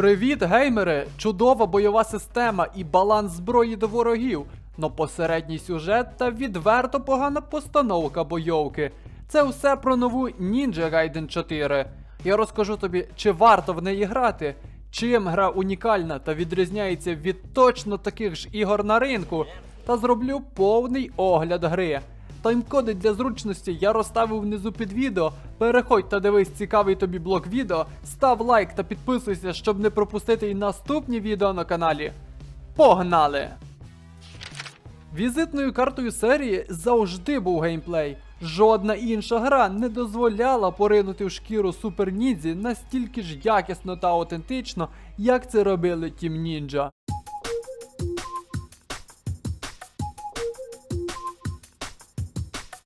Привіт, геймери! Чудова бойова система і баланс зброї до ворогів, но посередній сюжет та відверто погана постановка бойовки. Це все про нову Ninja Gaiden 4. Я розкажу тобі, чи варто в неї грати, чим гра унікальна та відрізняється від точно таких ж ігор на ринку, та зроблю повний огляд гри. Таймкоди для зручності я розставив внизу під відео. Переходь та дивись цікавий тобі блок відео, став лайк та підписуйся, щоб не пропустити і наступні відео на каналі. Погнали! Візитною картою серії завжди був геймплей. Жодна інша гра не дозволяла поринути в шкіру Супер Ніндзі настільки ж якісно та аутентично, як це робили Team Ninja.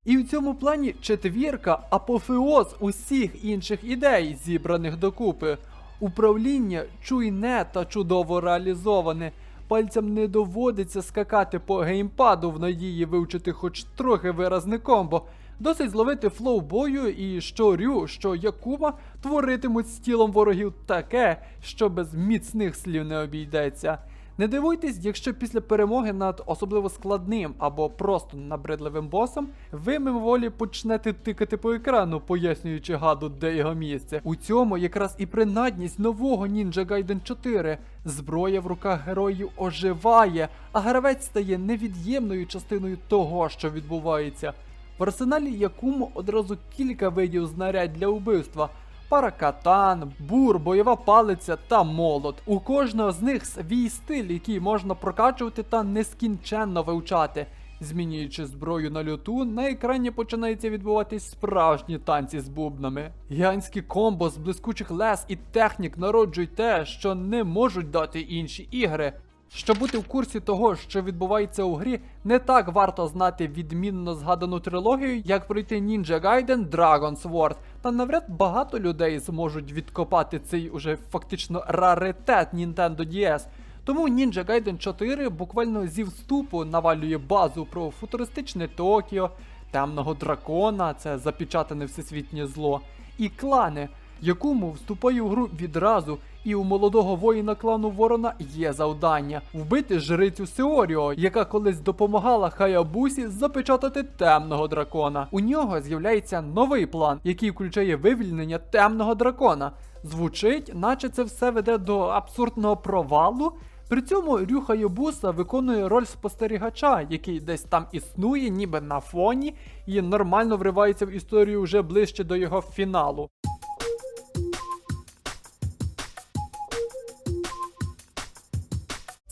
І в цьому плані четвірка апофеоз усіх інших ідей, зібраних докупи. Управління чуйне та чудово реалізоване. Пальцям не доводиться скакати по геймпаду в надії вивчити хоч трохи виразне комбо. Досить зловити флоу бою і що Рю, що Якума творитимуть з тілом ворогів таке, що без міцних слів не обійдеться. Не дивуйтесь, якщо після перемоги над особливо складним або просто набридливим босом ви мимоволі почнете тикати по екрану, пояснюючи гаду, де його місце. У цьому якраз і принадність нового Ninja Gaiden 4. Зброя в руках героїв оживає, а гравець стає невід'ємною частиною того, що відбувається. В арсеналі Якуму одразу кілька видів знарядь для вбивства. Паракатан, бур, бойова палиця та молот. У кожного з них свій стиль, який можна прокачувати та нескінченно вивчати. Змінюючи зброю на люту, на екрані починається відбуватись справжні танці з бубнами. Гігантські комбо з блискучих лес і технік народжують те, що не можуть дати інші ігри. Щоб бути в курсі того, що відбувається у грі, не так варто знати відмінно згадану трилогію, як пройти Ninja Gaiden Dragon's Sword, та навряд багато людей зможуть відкопати цей уже фактично раритет Nintendo DS. Тому Ninja Gaiden 4 буквально зі вступу навалює базу про футуристичне Токіо, темного дракона, це запечатане всесвітнє зло, і клани, якому вступає в гру відразу, і у молодого воїна клану Ворона є завдання вбити жрицю Сеоріо, яка колись допомагала Хаябусі запечатати темного дракона. У нього з'являється новий план, який включає вивільнення темного дракона. Звучить, наче це все веде до абсурдного провалу. При цьому Рю Хаябуса виконує роль спостерігача, який десь там існує, ніби на фоні, і нормально вривається в історію вже ближче до його фіналу.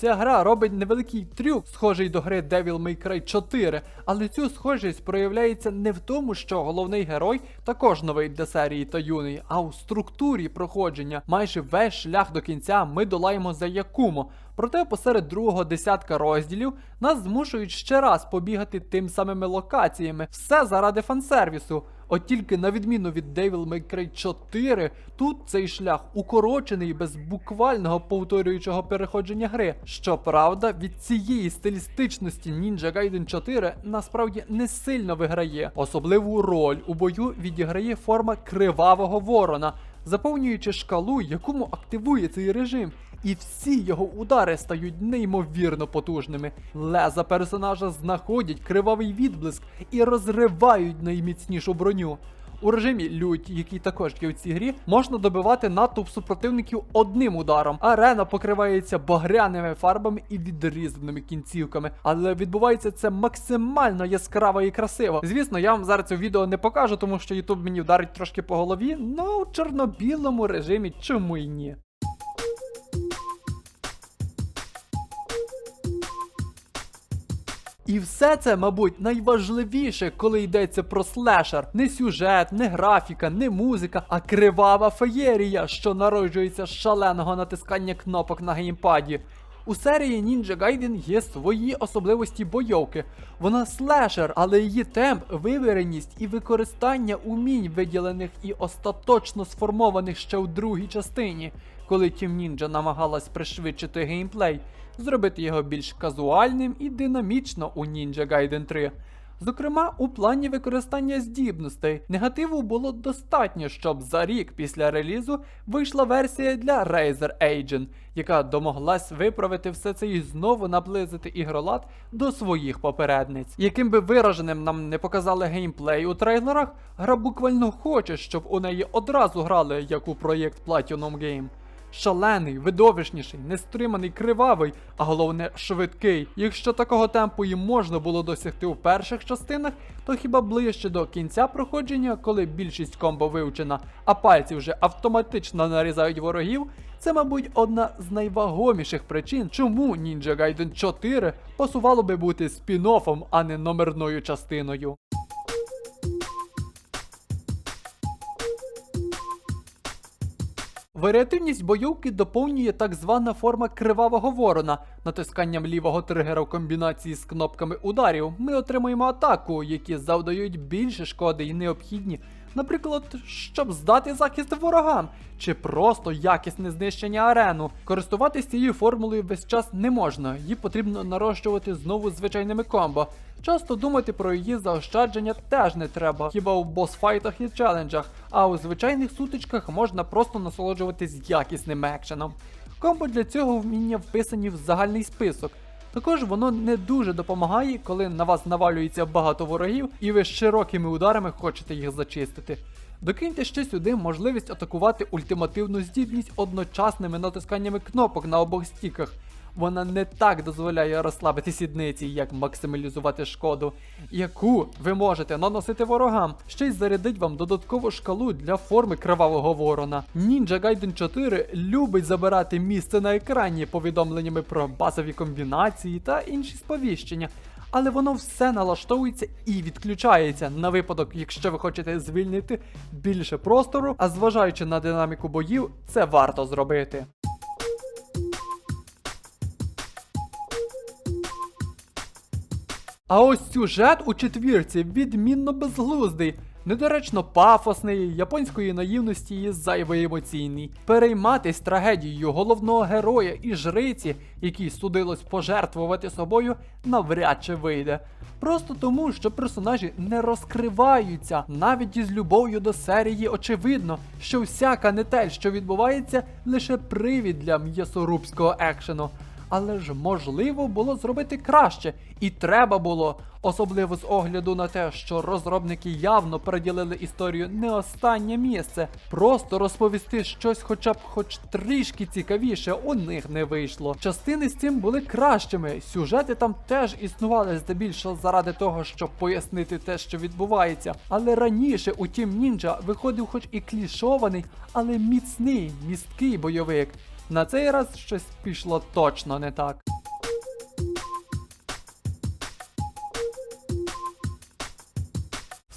Ця гра робить невеликий трюк, схожий до гри Devil May Cry 4, але цю схожість проявляється не в тому, що головний герой також новий для серії та юний, а у структурі проходження. Майже весь шлях до кінця ми долаємо за Якумо. Проте посеред другого десятка розділів нас змушують ще раз побігати тим самими локаціями. Все заради фансервісу. От тільки на відміну від Devil May Cry 4, тут цей шлях укорочений без буквального повторюючого переходження гри. Щоправда, від цієї стилістичності Ninja Gaiden 4 насправді не сильно виграє. Особливу роль у бою відіграє форма кривавого ворона, заповнюючи шкалу, якому активує цей режим. І всі його удари стають неймовірно потужними. Леза персонажа знаходять кривавий відблиск і розривають найміцнішу броню. У режимі лють, який також є в цій грі, можна добивати натовп супротивників одним ударом. Арена покривається багряними фарбами і відрізаними кінцівками, але відбувається це максимально яскраво і красиво. Звісно, я вам зараз це відео не покажу, тому що YouTube мені вдарить трошки по голові, Ну у чорно-білому режимі чому й ні. І все це, мабуть, найважливіше, коли йдеться про слешер. Не сюжет, не графіка, не музика, а кривава феєрія, що народжується з шаленого натискання кнопок на геймпаді. У серії Ninja Gaiden є свої особливості бойовки. Вона слешер, але її темп, вивіреність і використання умінь, виділених і остаточно сформованих ще у другій частині, коли Team Ninja намагалась пришвидшити геймплей, зробити його більш казуальним і динамічно у Ninja Gaiden 3. Зокрема, у плані використання здібностей негативу було достатньо, щоб за рік після релізу вийшла версія для Razer Agent, яка домоглась виправити все це і знову наблизити ігролад до своїх попередниць. Яким би вираженим нам не показали геймплей у трейлерах, гра буквально хоче, щоб у неї одразу грали як у проєкт Platinum Game. Шалений, видовищніший, нестриманий, кривавий, а головне швидкий. Якщо такого темпу і можна було досягти у перших частинах, то хіба ближче до кінця проходження, коли більшість комбо вивчена, а пальці вже автоматично нарізають ворогів, це, мабуть, одна з найвагоміших причин, чому Ninja Gaiden 4 посувало би бути спін-оффом, а не номерною частиною. Варіативність бойовки доповнює так звана форма кривавого ворона. Натисканням лівого тригера в комбінації з кнопками ударів ми отримуємо атаку, які завдають більше шкоди і необхідні. Наприклад, щоб здати захист ворогам, чи просто якісне знищення арену. Користуватись цією формулою весь час не можна, її потрібно нарощувати знову звичайними комбо. Часто думати про її заощадження теж не треба, хіба у босфайтах і челенджах, а у звичайних сутичках можна просто насолоджуватись якісним екшеном. Комбо для цього вміння вписані в загальний список. Також воно не дуже допомагає, коли на вас навалюється багато ворогів, і ви широкими ударами хочете їх зачистити. Докиньте ще сюди можливість атакувати ультимативну здібність одночасними натисканнями кнопок на обох стіках. Вона не так дозволяє розслабити сідниці, як максималізувати шкоду, яку ви можете наносити ворогам, ще й зарядить вам додаткову шкалу для форми кривавого ворона. Ninja Gaiden 4 любить забирати місце на екрані повідомленнями про базові комбінації та інші сповіщення. Але воно все налаштовується і відключається на випадок, якщо ви хочете звільнити більше простору, а зважаючи на динаміку боїв, це варто зробити. А ось сюжет у четвірці відмінно безглуздий, недоречно пафосний, японської наївності і зайво емоційний. Перейматись трагедією головного героя і жриці, якій судилось пожертвувати собою, навряд чи вийде. Просто тому, що персонажі не розкриваються. Навіть із любов'ю до серії очевидно, що всяка канитель, що відбувається, лише привід для м'ясорубського екшену. Але ж можливо було зробити краще, і треба було, особливо з огляду на те, що розробники явно приділили історію не останнє місце. Просто розповісти щось, хоча б хоч трішки цікавіше, у них не вийшло. Частини з цим були кращими. Сюжети там теж існували здебільшого заради того, щоб пояснити те, що відбувається. Але раніше у Тім Нінджа виходив, хоч і клішований, але міцний, місткий бойовик. На цей раз щось пішло точно не так.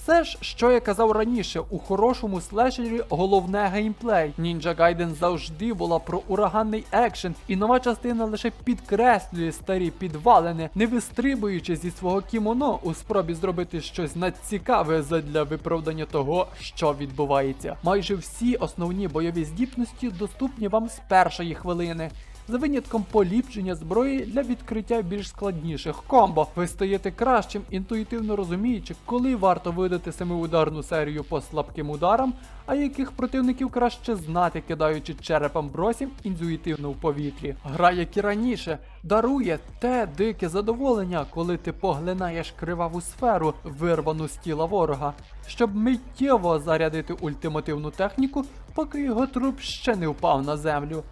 Все ж, що я казав раніше, у хорошому слешері головне геймплей. Ninja Gaiden завжди була про ураганний екшен, і нова частина лише підкреслює старі підвалини, не вистрибуючи зі свого кімоно у спробі зробити щось надцікаве задля виправдання того, що відбувається. Майже всі основні бойові здібності доступні вам з першої хвилини за винятком поліпшення зброї для відкриття більш складніших комбо. Ви стаєте кращим, інтуїтивно розуміючи, коли варто видати семиударну серію по слабким ударам, а яких противників краще знати, кидаючи черепом бросім інтуїтивно в повітрі. Гра, як і раніше, дарує те дике задоволення, коли ти поглинаєш криваву сферу, вирвану з тіла ворога, щоб миттєво зарядити ультимативну техніку, поки його труп ще не впав на землю.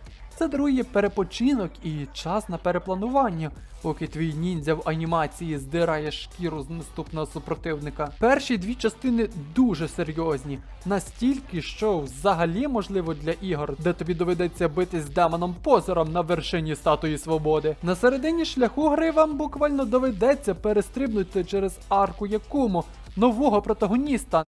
Це дарує перепочинок і час на перепланування, поки твій ніндзя в анімації здирає шкіру з наступного супротивника. Перші дві частини дуже серйозні, настільки, що взагалі можливо для ігор, де тобі доведеться битись з демоном позором на вершині статуї свободи. На середині шляху гри вам буквально доведеться перестрибнути через арку Якумо, нового протагоніста.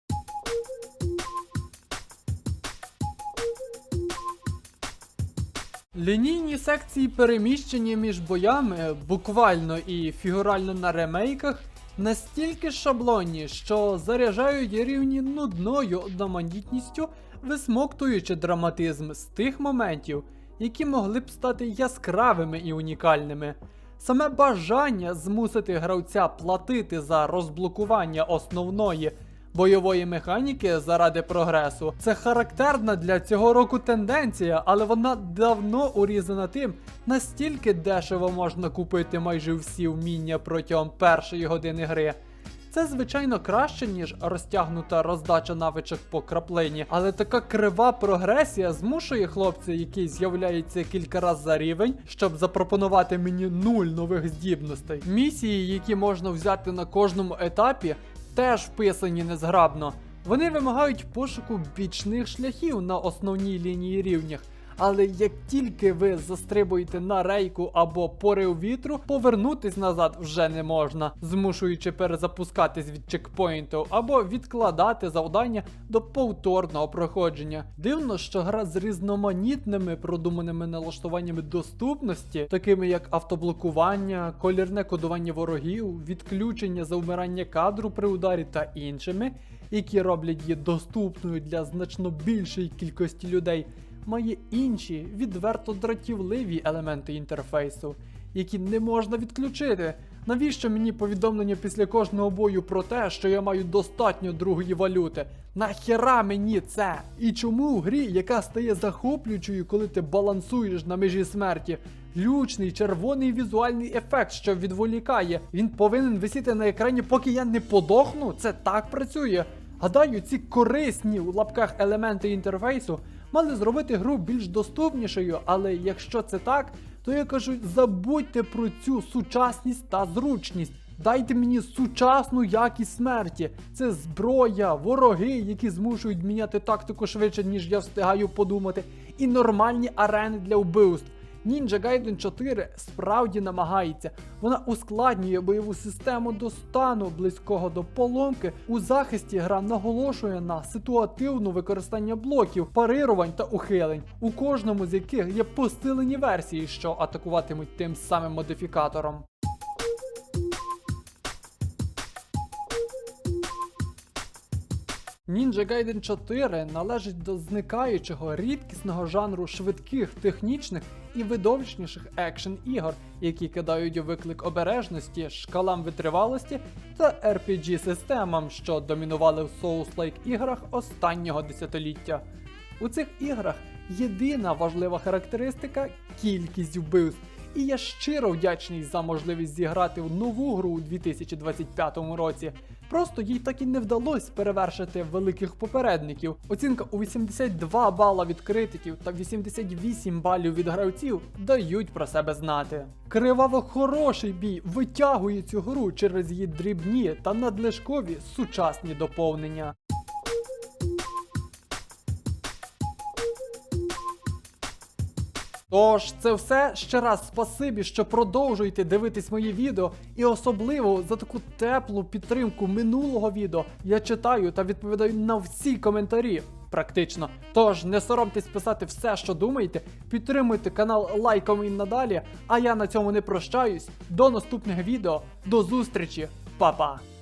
Лінійні секції переміщення між боями, буквально і фігурально на ремейках, настільки шаблонні, що заряджають рівні нудною одноманітністю, висмоктуючи драматизм з тих моментів, які могли б стати яскравими і унікальними. Саме бажання змусити гравця платити за розблокування основної бойової механіки заради прогресу. Це характерна для цього року тенденція, але вона давно урізана тим, настільки дешево можна купити майже всі вміння протягом першої години гри. Це звичайно краще, ніж розтягнута роздача навичок по краплині, але така крива прогресія змушує хлопця, який з'являється кілька разів за рівень, щоб запропонувати мені нуль нових здібностей. Місії, які можна взяти на кожному етапі, теж вписані незграбно. Вони вимагають пошуку бічних шляхів на основній лінії рівнях. Але як тільки ви застрибуєте на рейку або порив вітру, повернутись назад вже не можна, змушуючи перезапускатись від чекпоінту або відкладати завдання до повторного проходження. Дивно, що гра з різноманітними продуманими налаштуваннями доступності, такими як автоблокування, колірне кодування ворогів, відключення за вмирання кадру при ударі та іншими, які роблять її доступною для значно більшої кількості людей має інші відверто дратівливі елементи інтерфейсу, які не можна відключити. Навіщо мені повідомлення після кожного бою про те, що я маю достатньо другої валюти? Нахера мені це? І чому в грі, яка стає захоплюючою, коли ти балансуєш на межі смерті, глючний червоний візуальний ефект, що відволікає, він повинен висіти на екрані, поки я не подохну? Це так працює. Гадаю, ці корисні у лапках елементи інтерфейсу мали зробити гру більш доступнішою, але якщо це так, то я кажу, забудьте про цю сучасність та зручність. Дайте мені сучасну якість смерті. Це зброя, вороги, які змушують міняти тактику швидше, ніж я встигаю подумати, і нормальні арени для вбивств. Ninja Gaiden 4 справді намагається. Вона ускладнює бойову систему до стану близького до поломки. У захисті гра наголошує на ситуативну використання блоків, парирувань та ухилень, у кожному з яких є посилені версії, що атакуватимуть тим самим модифікатором. Ninja Gaiden 4 належить до зникаючого рідкісного жанру швидких, технічних і видовищніших екшен ігор, які кидають у виклик обережності, шкалам витривалості та RPG системам, що домінували в Souls-like іграх останнього десятиліття. У цих іграх єдина важлива характеристика кількість вбивств. І я щиро вдячний за можливість зіграти в нову гру у 2025 році. Просто їй так і не вдалося перевершити великих попередників. Оцінка у 82 бала від критиків та 88 балів від гравців дають про себе знати. Криваво хороший бій витягує цю гру через її дрібні та надлишкові сучасні доповнення. Тож, це все. Ще раз спасибі, що продовжуєте дивитись мої відео, і особливо за таку теплу підтримку минулого відео я читаю та відповідаю на всі коментарі. Практично. Тож не соромтесь писати все, що думаєте, підтримуйте канал лайком і надалі. А я на цьому не прощаюсь. До наступних відео. До зустрічі, Па-па!